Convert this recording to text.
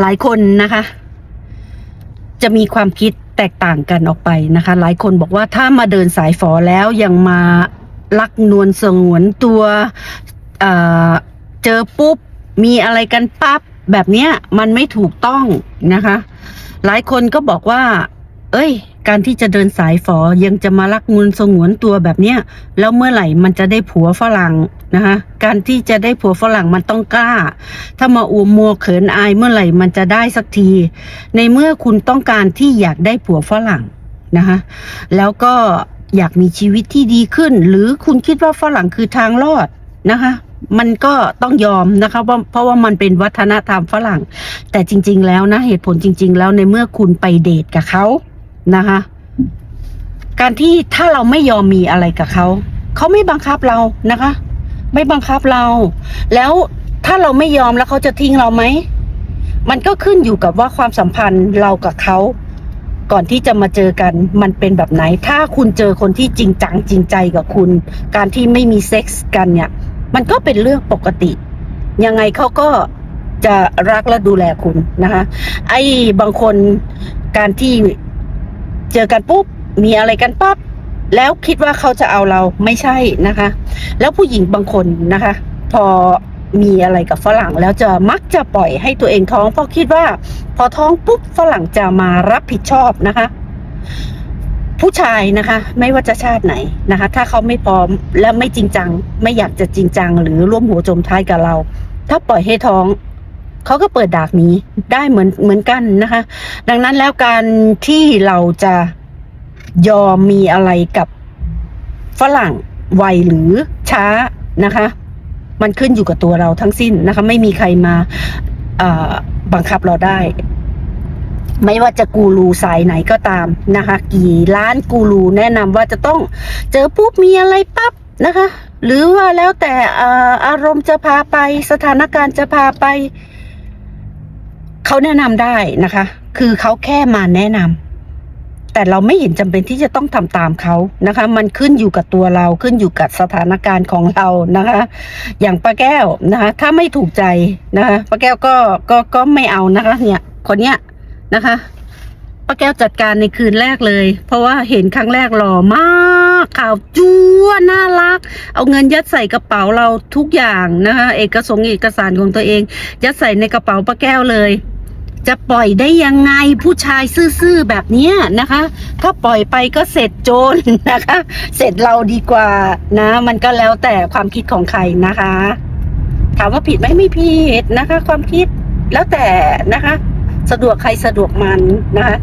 หลายคนนะคะ จะมีความคิดแตกต่างกันออกไปนะคะ หลายคนบอกว่าถ้ามาเดินสายฝอแล้วยังมาลักนวลสงวนตัวเเจอปุ๊บ มีอะไรกันปั๊บแบบเนี้ยมันไม่ถูกต้องนะคะ หลายคนก็บอกว่า เอ้ย การที่จะเดินสายฝอยังจะมาลักนวลสงวนตัวแบบเนี้ยแล้วเมื่อไหร่มันจะได้ผัวฝรั่งนะคะการที่จะได้ผัวฝรั่งมันต้องกล้า ถ้ามาอูมัวเขินอายเมื่อไหร่มันจะได้สักที ในเมื่อคุณต้องการที่อยากได้ผัวฝรั่งนะคะแล้วก็อยากมีชีวิตที่ดีขึ้น หรือคุณคิดว่าฝรั่งคือทางรอดนะคะมันก็ต้องยอมนะคะว่าเพราะว่ามันเป็นวัฒนธรรมฝรั่ง แต่จริง ๆ แล้วนะเหตุผลจริง ๆ แล้วในเมื่อคุณไปเดทกับเขา นะคะ การที่ถ้าเราไม่ยอมมีอะไรกับเขา เขาไม่บังคับเรานะคะ ไม่บังคับเรา แล้วถ้าเราไม่ยอมแล้วเขาจะทิ้งเราไหม มันก็ขึ้นอยู่กับว่าความสัมพันธ์เรากับเขา ก่อนที่จะมาเจอกันมันเป็นแบบไหน ถ้าคุณเจอคนที่จริงจังจริงใจกับคุณ การที่ไม่มีเซ็กส์กันเนี่ย มันก็เป็นเรื่องปกติ ยังไงเขาก็จะรักและดูแลคุณนะคะ ไอ้บางคนการที่ เจอกันปุ๊บมีอะไรกันปั๊บแล้วคิดว่าเขาจะเอาเราไม่ใช่นะคะ แล้วผู้หญิงบางคนนะคะ พอมีอะไรกับฝรั่งแล้วจะมักจะปล่อยให้ตัวเองท้องเพราะคิดว่า พอท้องปุ๊บฝรั่งจะมารับผิดชอบนะคะ ผู้ชายนะคะ ไม่ว่าจะชาติไหนนะคะ ถ้าเขาไม่พร้อมและไม่จริงจัง ไม่อยากจะจริงจัง หรือร่วมหัวจมท้ายกับเรา ถ้าปล่อยให้ท้อง เขาก็เปิดดากหนี้ได้เหมือนเหมือนกันนะคะ ดังนั้นแล้วการที่เราจะยอมมีอะไรกับฝรั่งไวหรือช้านะคะ มันขึ้นอยู่กับตัวเราทั้งสิ้นนะคะ ไม่มีใครมาบังคับเราได้ ไม่ว่าจะกูรูสายไหนก็ตามนะคะ กี่ล้านกูรูแนะนำว่าจะต้องเจอปุ๊บมีอะไรปั๊บนะคะ หรือว่าแล้วแต่อารมณ์จะพาไปสถานการณ์จะพาไป เขาแนะนำได้นะคะ คือเขาแค่มาแนะนำแต่เราไม่เห็นจำเป็นที่จะต้องทำตามเขานะคะ มันขึ้นอยู่กับตัวเราขึ้นอยู่กับสถานการณ์ของเรานะคะ อย่างป้าแก้วนะคะ ถ้าไม่ถูกใจนะคะป้าแก้วก็ก็ก็ไม่เอานะคะ เนี่ย คนเนี้ยนะคะป้าแก้วจัดการในคืนแรกเลย เพราะว่าเห็นครั้งแรกหล่อมากข่าวจั่วน่ารัก เอาเงินยัดใส่กระเป๋าเราทุกอย่างนะคะเอกสงค์เอกสารของตัวเอง ยัดใส่ในกระเป๋าป้าแก้วเลย จะปล่อยได้ยังไงผู้ชายซื่อๆแบบนี้นะคะ ถ้าปล่อยไปก็เสร็จโจรนะคะ เสร็จเราดีกว่านะ มันก็แล้วแต่ความคิดของใครนะคะ ถามว่าผิดไหมไม่ผิดนะคะ ความคิดแล้วแต่นะคะ สะดวกใครสะดวกมันนะคะ